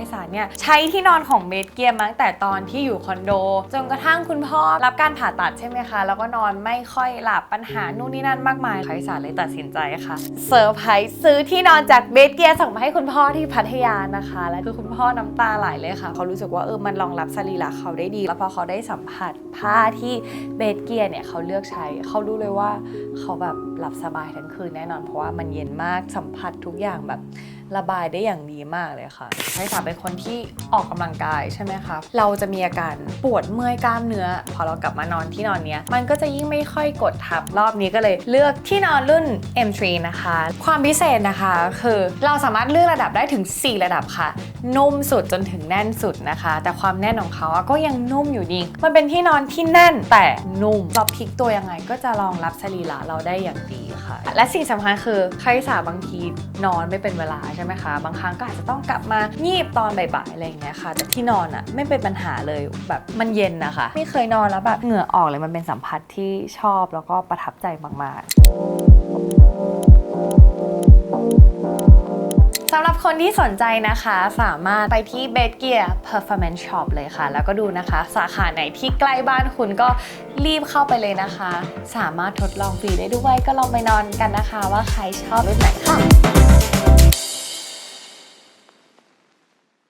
ยสารเนี่ยใช้ที่นอนของเบสเกียร์มาตั้งแต่ตอนที่อยู่คอนโด จนกระทั่งคุณพ่อรับการผ่าตัดใช่ไหมคะ แล้วก็นอนไม่ค่อยหลับปัญหานู่นนี่นั่นมากมายไพศาลเลยตัดสินใจค่ะเซอร์ไพรส์ซื้อที่นอนจากเบสเกียร์ส่งมาให้คุณพ่อที่พัทยานะคะ แล้วคือคุณพ่อน้ำตาไหลเลยค่ะ เขารู้สึกว่าเออมันรองรับสรีระเขาได้ดี แล้วพอเขาได้สัมผัสผ้าที่เบสเกียร์เนี่ยเขาเลือกใช้เขารู้เลยว่าเขาแบบหลับสบายทั้งคืนแน่นอนเพราะว่ามันเย็นมากสัมผัสทุกอย่างแบบ ระบายได้อย่างดีมากเลยค่ะไพศาเป็นคนที่ออกกำลังกายใช่ไหมคะเราจะมีอาการปวดเมื่อยกล้ามเนื้อ พอเรากลับมานอนที่นอนเนี้ยมันก็จะยิ่งไม่ค่อยกดทับรอบนี้ก็เลย เลือกที่นอนรุ่น M3 นะคะ ความพิเศษนะคะคือเราสามารถเลือกระดับได้ถึง 4 ระดับค่ะ นุ่มสุดจนถึงแน่นสุดนะคะ แต่ความแน่นของเขาก็ยังนุ่มอยู่ดี มันเป็นที่นอนที่แน่นแต่นุ่มเราพลิกตัวยังไงก็จะรองรับสรีระเราได้อย่างดีค่ะ และสิ่งสำคัญคือใครสาบางทีนอนไม่เป็นเวลาใช่ไหมคะ บางครั้งก็อาจจะต้องกลับมางีบตอนบ่ายๆอะไรอย่างเงี้ยค่ะ แต่ที่นอนอะไม่เป็นปัญหาเลยแบบมันเย็นนะคะ ไม่เคยนอนแล้วแบบเหงื่อออกเลยมันเป็นสัมผัสที่ชอบแล้วก็ประทับใจมากๆสำหรับคนที่สนใจนะคะสามารถไปที่ b e d Gear Performance Shop เลยค่ะ แล้วก็ดูนะคะ สาขาไหนที่ใกล้บ้านคุณก็รีบเข้าไปเลยนะคะ สามารถทดลองฟรีได้ด้วยก็ลองไปนอนกันนะคะ ว่าใครชอบรุ่นไหนค่ะ